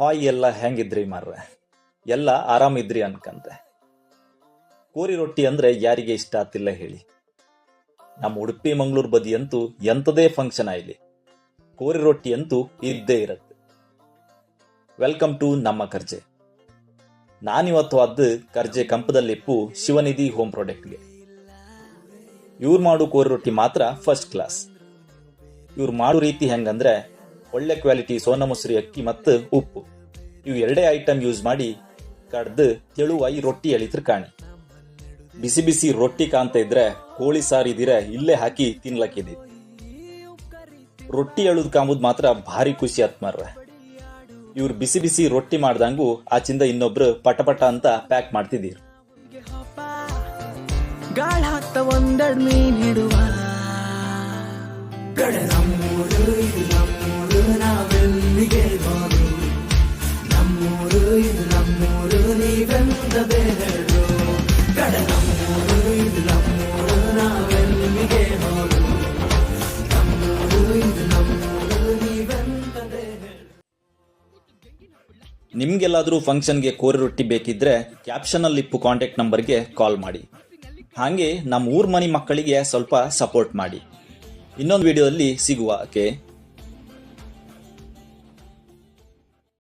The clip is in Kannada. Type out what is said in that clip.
ಹಾಯ್ ಎಲ್ಲ ಹೆಂಗಿದ್ರಿ ಮಾರ್ರೆ? ಎಲ್ಲ ಆರಾಮಿದ್ರಿ ಅನ್ಕಂತೆ. ಕೋರಿ ರೊಟ್ಟಿ ಅಂದ್ರೆ ಯಾರಿಗೆ ಇಷ್ಟ ಆತಿಲ್ಲ ಹೇಳಿ. ನಮ್ಮ ಉಡುಪಿ ಮಂಗಳೂರು ಬದಿ ಅಂತೂ ಎಂಥದೇ ಫಂಕ್ಷನ್ ಆಯ್ಲಿ ಕೋರಿ ರೊಟ್ಟಿ ಅಂತೂ ಇದ್ದೇ ಇರತ್ತೆ. ವೆಲ್ಕಮ್ ಟು ನಮ್ಮ ಕರ್ಜೆ. ನಾನಿವತ್ತು ಅದ್ದು ಕರ್ಜೆ ಕಂಪದಲ್ಲಿಪ್ಪು ಶಿವನಿಧಿ ಹೋಮ್ ಪ್ರಾಡಕ್ಟ್ಗೆ ಇವ್ರು ಮಾಡು ಕೋರಿ ರೊಟ್ಟಿ ಮಾತ್ರ ಫಸ್ಟ್ ಕ್ಲಾಸ್ ಇವ್ರು ಮಾಡೋ ರೀತಿ ಹೆಂಗಂದ್ರೆ ಒಳ್ಳೆ ಕ್ವಾಲಿಟಿ ಸೋನಾ ಮೊಸರಿ ಅಕ್ಕಿ ಮತ್ತು ಉಪ್ಪು. ಇವು ಎರಡೇ ಐಟಮ್ ಯೂಸ್ ಮಾಡಿ ಕಡ್ದು ತೆಳುವಾಯಿ ರೊಟ್ಟಿ ಎಳಿತ್ರ ಕಾಣಿ. ಬಿಸಿ ಬಿಸಿ ರೊಟ್ಟಿ ಕಾಣ್ತಾ ಇದ್ರೆ ಕೋಳಿ ಸಾರು ಇದಿರ ಇಲ್ಲೇ ಹಾಕಿ ತಿನ್ಲಕ್ಕಿದೆ. ರೊಟ್ಟಿ ಎಳುದ್ ಕಾಂಬುದ್ ಮಾತ್ರ ಭಾರಿ ಖುಷಿ ಆತ್ಮರ ಮಾರ್ರೆ. ಇವ್ರು ಬಿಸಿ ಬಿಸಿ ರೊಟ್ಟಿ ಮಾಡ್ದಂಗು ಆಚಿಂದ ಇನ್ನೊಬ್ರು ಪಟಪಟ ಅಂತ ಪ್ಯಾಕ್ ಮಾಡ್ತಿದ್ದೀರ್. ಮೀನ್ ನಿಮ್ಗೆಲ್ಲಾದ್ರೂ ಫಂಕ್ಷನ್ಗೆ ಕೋರಿ ರೊಟ್ಟಿ ಬೇಕಿದ್ರೆ ಕ್ಯಾಪ್ಷನ್ ಅಲ್ಲಿ ಇಪ್ಪು ಕಾಂಟ್ಯಾಕ್ಟ್ ನಂಬರ್ಗೆ ಕಾಲ್ ಮಾಡಿ. ಹಾಗೆ ನಮ್ಮ ಊರ್ ಮನಿ ಮಕ್ಕಳಿಗೆ ಸ್ವಲ್ಪ ಸಪೋರ್ಟ್ ಮಾಡಿ. ಇನ್ನೊಂದು ವಿಡಿಯೋದಲ್ಲಿ ಸಿಗುವ ಓಕೆ